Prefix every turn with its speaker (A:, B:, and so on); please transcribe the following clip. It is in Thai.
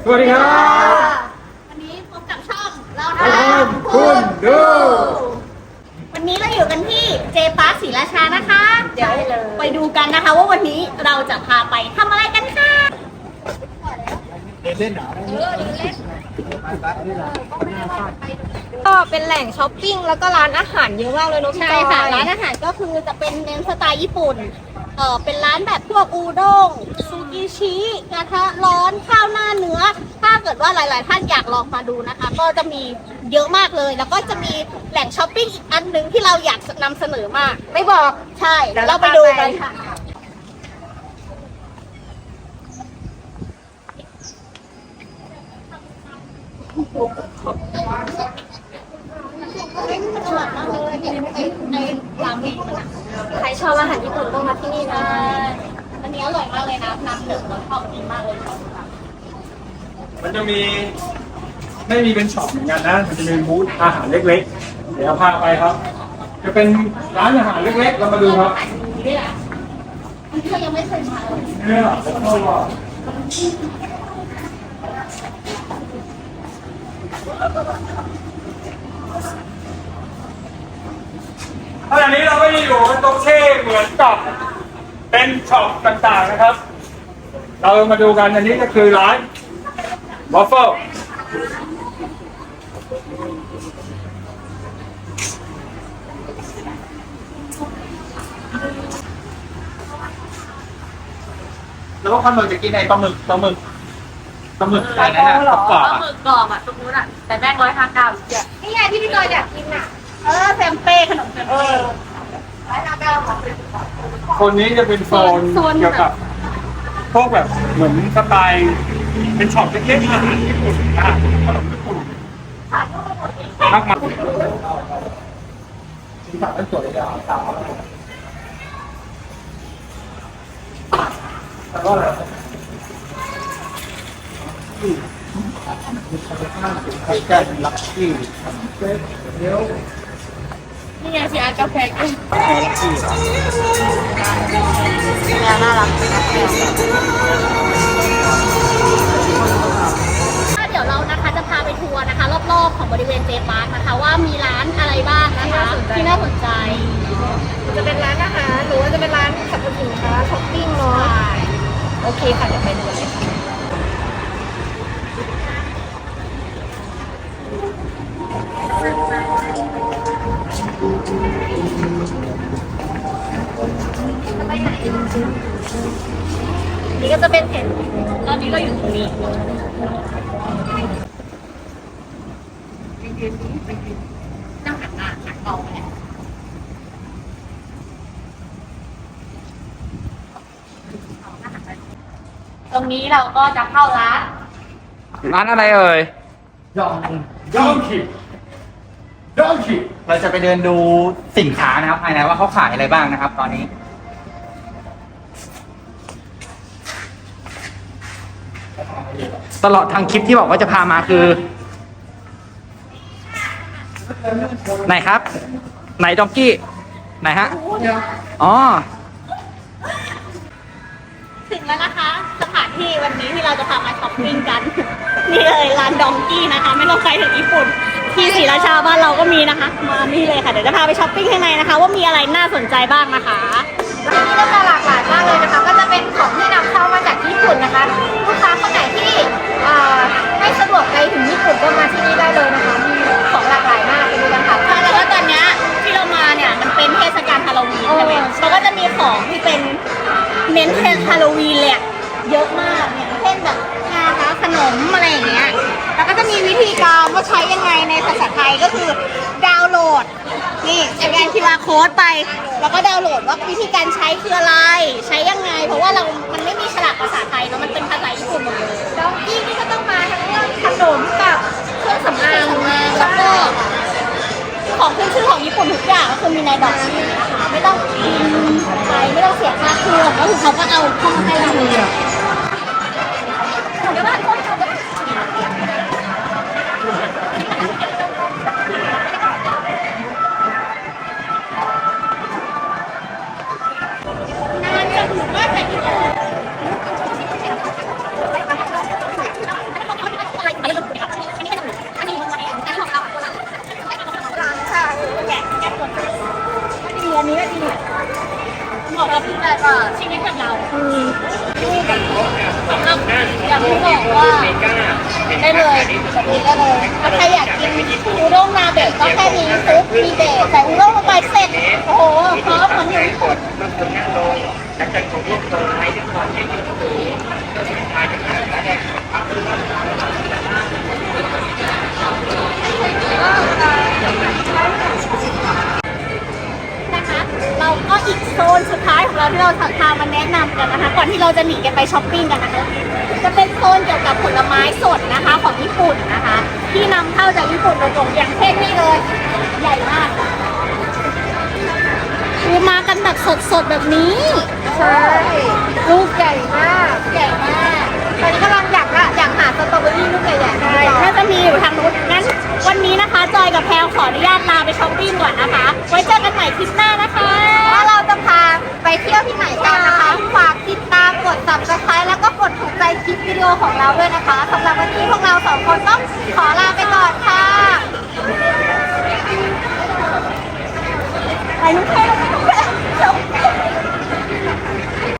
A: สวัสดีครับ
B: วันนี้พบกับช่องเรา
A: เรา
B: ท
A: ทำคุณดู
B: วันนี้เราอยู่กันที่เจปาร์คศรีราชานะคะ เดี๋ยวไปดูกันนะคะว่าวันนี้เราจะพาไปทำอะไรกันค่ะ
C: ก็เป็นแหล่งช้อปปิ้งแล้วก็ร้านอาหารเยอะมากเลยเนอะพี่
B: ใช่ค่ะ
C: จอย
B: ร้านอาหารก็คือจะเป็นเน้นสไตล์ญี่ปุ่นเออเป็นร้านแบบพวกอูด้งซูกิชิกระทะร้อนข้าวหน้าเนื้อ ถ้าเกิดว่าหลาย ๆ ท่านอยากลองมาดูนะคะ ก็จะมีเยอะมากเลย แล้วก็จะมีแหล่งช้อปปิ้งอีกอันหนึ่งที่เราอยากนำเสนอมาก
C: ไม่บอก
B: ใช่
C: เดี๋ยว
B: เรา
C: เรา
B: ไปดู
C: ไป
B: กันค่ะ
C: ใครชอบอาหารญี่ปุ่นต้องมาที่นี่นะ
B: อันนี้อร่อยมากเลยนะน้ำหนึ่งรสชอบดีมากเลย
A: มันจะมีไม่มีเป็นช็อปเหมือนกันนะ มันจะมีบูธอาหารเล็กๆ เดี๋ยวพาไปครับ จะเป็นร้านอาหารเล็กๆ เรามาดูครับ
B: นี่แหละมันก็ยังไม่เคยมาเลย
A: เนี่ยผมเข้าว่าขณะนี้เราก็อยู่กันตรงเช่เหมือนกับเป็นช็อปต่างๆนะครับ เรามาดูกันอันนี้ก็คือร้าน วอฟเฟิล
D: แล้วก็ขนมจะกินไอ้ปลาหมึกปลาหมึกปลาหมึกอะไรนั่นน่ะกรอบๆอะ
C: หมึกกรอบอะตรงนู้นอะ แต่แม่งร้อยห้าเก้าเจ็ดนี่ไงที่พี่จอยอยากกินอะ
B: เออแซมเป้ขนมแซมเป้
A: คนนี้จะเป็นโซน
B: โซน
A: เกี่ยวกับ พวกแบบเหมือนสไตล์เป็นช็อปเล็กๆอาหารญี่ปุ่นนะขนมญี่ปุ่นมากมายสีสันสวยอะแต่ว่าอะไรใครแก้เป็นลักกี้เดี๋ยว
C: นี่ไงพี่อาร์ตกาแฟกุ้ง
A: ลักกี้
B: ของบริเวณเจปาร์คนะคะว่ามีร้านอะไรบ้างนะคะที่น่าสนใจ
C: จะเป็นร้านอาหารหรือว่าจะเป็นร้านสรรพสินค้าช้อปปิ้งเนาะโอเคค่ะเดี๋ยวไปดูกันเลยค่ะ
B: นี่ก็จะเป็นเห็นตอนนี้เราอยู่ตรงนี้ นั่งหันหน้าหันกล้องไปเนี่ยตรงนี้เราก็จะเข้าร้าน
D: ร้านอะไรเอ่ย
A: ยองยองคิยองคิ
D: เราจะไปเดินดูสินค้านะครับภายในว่าเขาขายอะไรบ้างนะครับ ตอนนี้ตลอดทางคลิปที่บอกว่าจะพามาคือ ไหนครับ ไหนดองกี้ ไหนฮะ อ๋อ
B: ถึงแล้วนะคะสถานที่วันนี้ที่เราจะพามาช้อปปิ้งกัน นี่เลยร้านดองกี้นะคะ ไม่ต้องไปถึงญี่ปุ่น ที่ศรีราชาบ้านเราก็มีนะคะ มานี่เลยค่ะเดี๋ยวจะพาไปช้อปปิ้งข้างในนะคะ ว่ามีอะไรน่าสนใจบ้างนะคะ
C: ร้านนี้ก็จะหลากหลายมากเลยนะคะ ก็จะเป็นของที่นำเข้ามาจากญี่ปุ่นนะคะ ลูกค้าคนไหนที่เอ่อไม่สะดวก ขน
B: ม
C: อะ
B: ไรอย่างเงี้ย แล้วก็จะมีวิธีการว่าใช้ยังไงในภาษาไทยก็คือดาวน์โหลด นี่สแกน QR code ไป แล้วก็ดาวน์โหลดว่าวิธีการใช้คืออะไร ใช้ยังไง เพราะว่าเรา มันไม่มีฉลากภาษาไทยเนอะมันเป็นภาษาญี่ปุ่นหมดเลย
C: ดองกี้นี่ก็ต้องมาทั้งเรื่องขนมกับเครื่องสำอาง
B: แล้วก็ของขึ้นชื่อของญี่ปุ่นทุกอย่างก็คือมีในดอกนี้นะคะไม่ต้องกินไปไม่ต้องเสียค่าเครื่องก็คือเขาก็เอาเข้ามาให้เราเลยเดี๋ยวบ้านคนเขาก็นานจนถึงว่าแต่ญี่ปุ่น อันนี้
C: ก็ดี
B: เหมาะกับแบบชีวิตแบบเราคู่กันครบสำหรับอย่างที่บอกว่าได้เลยกินได้เลยถ้าใครอยากกินอูด้งนาเบะก็แค่นี้ซุปมีเบะใส่อูด้งลงไปเสร็จโอ้โหพร้อมเหมือนอยู่ญี่ปุ่น เราก็อีกโซนสุดท้ายของเราที่เราพามาแนะนำกันนะคะ ก่อนที่เราจะหนีกันไปช้อปปิ้งกันนะคะ จะเป็นโซนเกี่ยวกับผลไม้สดนะคะของญี่ปุ่นนะคะ ที่นำเข้าจากญี่ปุ่นโดยตรงอย่างเช่นนี่เลย ใหญ่มากคือมากันแบบสดๆแบบนี้
C: ใช่ลูกใหญ่มาก
B: ใหญ่มาก
C: ตอนนี้กำลังอยากละอยากหาสตรอเบอรี่ลูกใหญ่ๆ โอของเราด้วยนะคะสำหรับวันนี้พวกเราสองคนต้องขอลาไปก่อนค่ะ
B: ไปนุ้งเทลงไปนุ้งเทลง